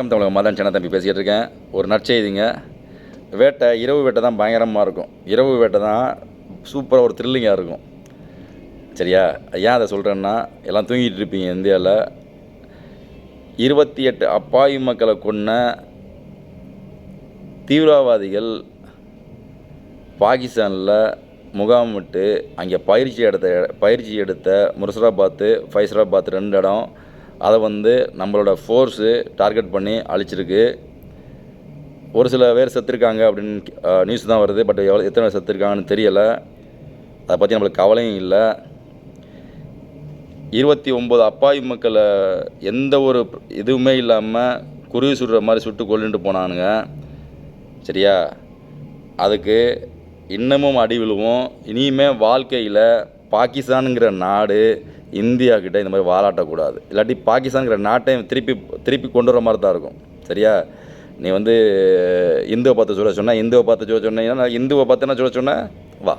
வணக்கம் தமிழக மதன் சின்ன தம்பி பேசிக்கிட்டு இருக்கேன் ஒரு நற்செய்திங்க. வேட்டை இரவு வேட்டை தான் பயங்கரமாக இருக்கும். இரவு வேட்டை தான் சூப்பராக ஒரு த்ரில்லிங்காக இருக்கும். சரியா? ஏன் அதை சொல்கிறேன்னா எல்லாம் தூங்கிட்டு இருப்பீங்க இந்தியாவில் இருபத்தி எட்டு அப்பாவி மக்களை கொன்ன தீவிரவாதிகள் பாகிஸ்தானில் முகாமிட்டு அங்கே பயிற்சி எடுத்த பயிற்சி எடுத்த முர்சராபாத்து ஃபைசராபாத் ரெண்டு இடம். அதை வந்து நம்மளோட ஃபோர்ஸு டார்கெட் பண்ணி அழிச்சிருக்கு. ஒரு சில பேர் செத்துருக்காங்க அப்படின்னு நியூஸ் தான் வருது. பட் எவ்வளோ எத்தனை பேர் செத்துருக்காங்கன்னு தெரியலை. அதை பற்றி நம்மளுக்கு கவலையும் இல்லை. இருபத்தி ஒம்பது அப்பாவி மக்களை எந்த ஒரு இதுவுமே இல்லாமல் குருவி சுடுற மாதிரி சுட்டு கொல்லுட்டு போனானுங்க. சரியா? அதுக்கு இன்னமும் அடி விழுவோம். இனியுமே வாழ்க்கையில் பாகிஸ்தானுங்கிற நாடு இந்தியாக்கிட்ட இந்த மாதிரி வாலாட்டக்கூடாது. இல்லாட்டி பாகிஸ்தானுங்கிற நாட்டை திருப்பி திருப்பி கொண்டு வர மாதிரி தான் இருக்கும். சரியா? நீ வந்து இந்துவை பார்த்து சொல்ல சொன்ன இந்துவை பார்த்து சொல்ல சொன்னீங்கன்னா நான் இந்துவை பார்த்து என்ன சொல்ல சொன்னேன் வா.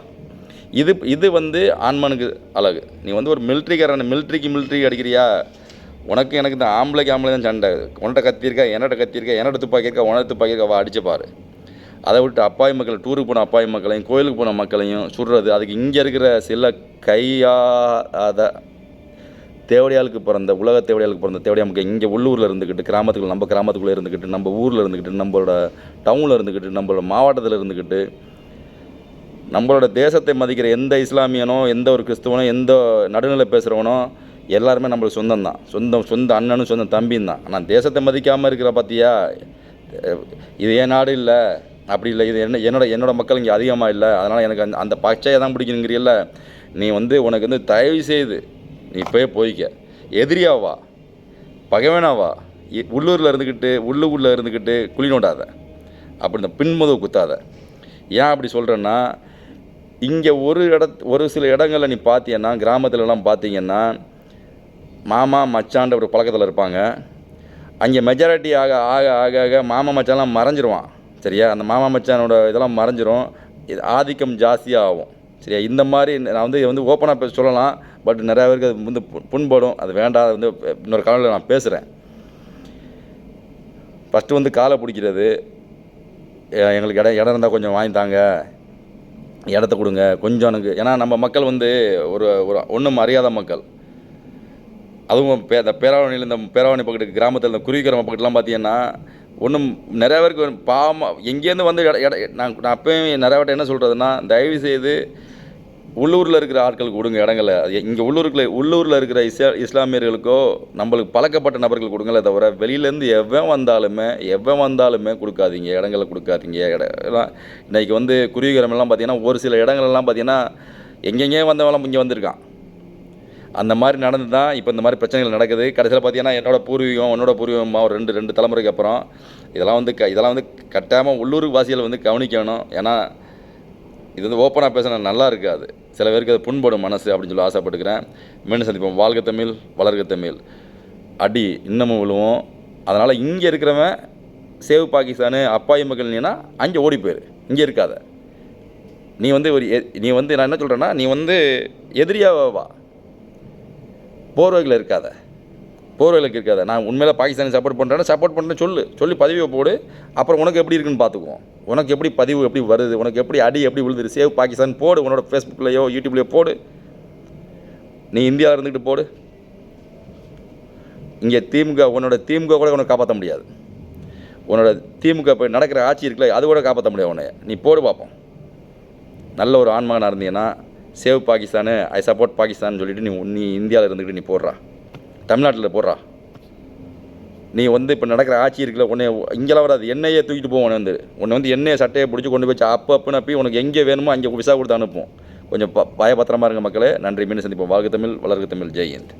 இது இது வந்து ஆண்மனுக்கு அழகு. நீ வந்து ஒரு மிலிட்ரிக்காரன் மிலிட்ரிக்கு மிலிட்ரி அடிக்கிறியா? உனக்கு எனக்கு இந்த ஆம்பளைக்கு ஆம்பளை தான் சண்டை. உன்கிட்ட கத்தி இருக்கா? என்னட்ட கத்தி இருக்கா? என்னோட துப்பாக்கி இருக்கா? உனக்கு துப்பாக்கி இருக்கா? வா அடிச்சு பாரு. அதை விட்டு அப்பாவி மக்கள் டூருக்கு போன அப்பாவி மக்களையும் கோயிலுக்கு போன மக்களையும் சுடுறது. அதுக்கு இங்கே இருக்கிற சில கையாத தேவடியாளுக்கு பிறந்த உலக தேவடியாளுக்கு பிறந்த தேவடியா மக்கள் இங்கே உள்ளூரில் இருந்துக்கிட்டு கிராமத்துக்குள்ள நம்ம கிராமத்துக்குள்ளே இருந்துக்கிட்டு நம்ம ஊரில் இருந்துக்கிட்டு நம்மளோட டவுனில் இருந்துக்கிட்டு நம்மளோட மாவட்டத்தில் இருந்துக்கிட்டு நம்மளோட தேசத்தை மதிக்கிற எந்த இஸ்லாமியனோ எந்த ஒரு கிறிஸ்துவனோ எந்த நடுநிலை பேசுகிறவனோ எல்லாருமே நம்மளுக்கு சொந்தம் தான். சொந்தம் சொந்த அண்ணனும் சொந்த தம்பியும் தான். ஆனால் தேசத்தை மதிக்காமல் இருக்கிற பார்த்தியா இது என் நாடு இல்லை? அப்படி இல்லை. இது என்ன என்னோட என்னோட மக்கள் இங்கே அதிகமாக இல்லை. அதனால் எனக்கு அந்த அந்த பச்சையை தான் பிடிக்கணுங்கிறீல்ல? நீ வந்து உனக்கு வந்து தயவு செய்து நீ இப்போயே போய்க்க. எதிரியாவா பகைவனாவா உள்ளூரில் இருந்துக்கிட்டு உள்ளூரில் இருந்துக்கிட்டு குழி நோண்டாத. அப்படி இந்த பின்முதவு குத்தாத. ஏன் அப்படி சொல்கிறேன்னா இங்கே ஒரு இட ஒரு சில இடங்களில் நீ பார்த்தீங்கன்னா கிராமத்துலலாம் பார்த்தீங்கன்னா மாமா மச்சான்ற ஒரு பழக்கத்தில் இருப்பாங்க. அங்கே மெஜாரிட்டி ஆக ஆக ஆக ஆக மாமா மச்சான்லாம் மறைஞ்சிருவான். சரியா? அந்த மாமா மச்சானோட இதெல்லாம் மறைஞ்சிரும். இது ஆதிக்கம் ஜாஸ்தியாக ஆகும் சரியா? இந்த மாதிரி நான் வந்து வந்து ஓப்பனாக பேச சொல்லலாம். பட் நிறையா பேருக்கு அது வந்து புண்படும். அது வேண்டாம். அது வந்து இன்னொரு காலையில் நான் பேசுகிறேன் ஃபஸ்ட்டு வந்து காலை பிடிக்கிறது. எங்களுக்கு இடம் இடம் இருந்தால் கொஞ்சம் வாங்கி தாங்க. இடத்த கொடுங்க. கொஞ்சம் எனக்கு ஏன்னா நம்ம மக்கள் வந்து ஒரு ஒரு ஒன்றும் அறியாத மக்கள். அதுவும் பே இந்த பேராவணியில் இந்த பேராவணி பக்கத்து கிராமத்தில் இந்த குருவிக்கிரம பக்கத்துலாம் பார்த்தீங்கன்னா ஒன்றும் நிறைய பேருக்கு பாவம் எங்கேருந்து வந்து இட இட நான் நான் அப்பயும் நிறையா வாட்டி என்ன சொல்கிறதுனா தயவு செய்து உள்ளூரில் இருக்கிற ஆட்களுக்கு கொடுங்க இடங்களை. இங்கே உள்ளூருக்குள்ள உள்ளூரில் இருக்கிற இஸ்லா இஸ்லாமியர்களுக்கோ நம்மளுக்கு பழக்கப்பட்ட நபர்கள் கொடுங்களே தவிர வெளியிலேருந்து எவன் வந்தாலுமே எவன் வந்தாலுமே கொடுக்காதீங்க. இடங்களை கொடுக்காதீங்க. இட இன்றைக்கி வந்து குருவிகரமெல்லாம் பார்த்தீங்கன்னா ஒரு சில இடங்கள்லாம் பார்த்தீங்கன்னா எங்கெங்கேயோ வந்தவெல்லாம் இங்கே வந்திருக்கான். அந்த மாதிரி நடந்து தான் இப்போ இந்த மாதிரி பிரச்சனைகள் நடக்குது. கடைசியில் பார்த்தீங்கன்னா என்னோட பூர்வீகம் என்னோட பூர்வீகமாக ஒரு ரெண்டு ரெண்டு தலைமுறைக்கு அப்புறம் இதெல்லாம் வந்து க இதெல்லாம் வந்து கட்டாயமாக உள்ளூர் வாசிகள் வந்து கவனிக்கணும். ஏன்னா இது வந்து ஓப்பனாக பேசினா நல்லா இருக்காது. சில பேருக்கு அது புண்படும் மனசு அப்படின்னு சொல்லி ஆசைப்பட்டுக்கிறேன் மீண்டும் சந்திப்போம். வாழ்க தமிழ் வளர்க தமிழ். அடி இன்னமும் விழுவோம். அதனால் இங்கே இருக்கிறவன் சேவ் பாகிஸ்தானு அப்பாயி மக்கள் நீனா அங்கே ஓடி போயிரு. இங்கே இருக்காத. நீ வந்து ஒரு எ- நீ வந்து நான் என்ன சொல்கிறேன்னா நீ வந்து எதிரியாக வா. போர்வைகள் இருக்காத. போர்வைகளுக்கு இருக்காத. நான் உண்மையில பாகிஸ்தானுக்கு சப்போர்ட் பண்ணுறேன்னா சப்போர்ட் பண்ணுறேன்னு சொல்லு. சொல்லி பதிவை போடு. அப்புறம் உனக்கு எப்படி இருக்குன்னு பார்த்துக்குவோம். உனக்கு எப்படி பதிவு எப்படி வருது? உனக்கு எப்படி அடி எப்படி விழுது சேவ் பாகிஸ்தான் போடு. உன்னோட ஃபேஸ்புக்லேயோ யூடியூப்லேயோ போடு. நீ இந்தியாவில் இருந்துக்கிட்டு போடு. இங்கே திமுக உன்னோட திமுக கூட உனக்கு காப்பாற்ற முடியாது. உன்னோட திமுக இப்போ நடக்கிற ஆட்சி இருக்குல்ல அது கூட காப்பாற்ற முடியாது உன்னை நீ போடு பார்ப்போம் நல்ல ஒரு ஆண்மகனாக இருந்தீங்கன்னா save Pakistan I support Pakistan சொல்லிட்டு நீ நீ இந்தியாவில் இருந்துக்கிட்டு நீ போடுறா. தமிழ்நாட்டில் போடுறா. நீ வந்து இப்போ நடக்கிற ஆட்சி இருக்குல்ல உன்னை இங்கெல்லாம் வராது. எண்ணெயே தூக்கிட்டு போவோம் உன்னை வந்து. உன்னை வந்து எண்ணெயை சட்டையை பிடிச்சி கொண்டு போய் அப்போ அப்போ உனக்கு எங்கே வேணுமோ அங்கே விசா கொடுத்து அனுப்புவோம். கொஞ்சம் ப பயபத்திரமா இருங்க மக்களே. நன்றி. மீண்டும் சந்திப்போம். வாழ்க தமிழ் வளர்க தமிழ். ஜெயந்த்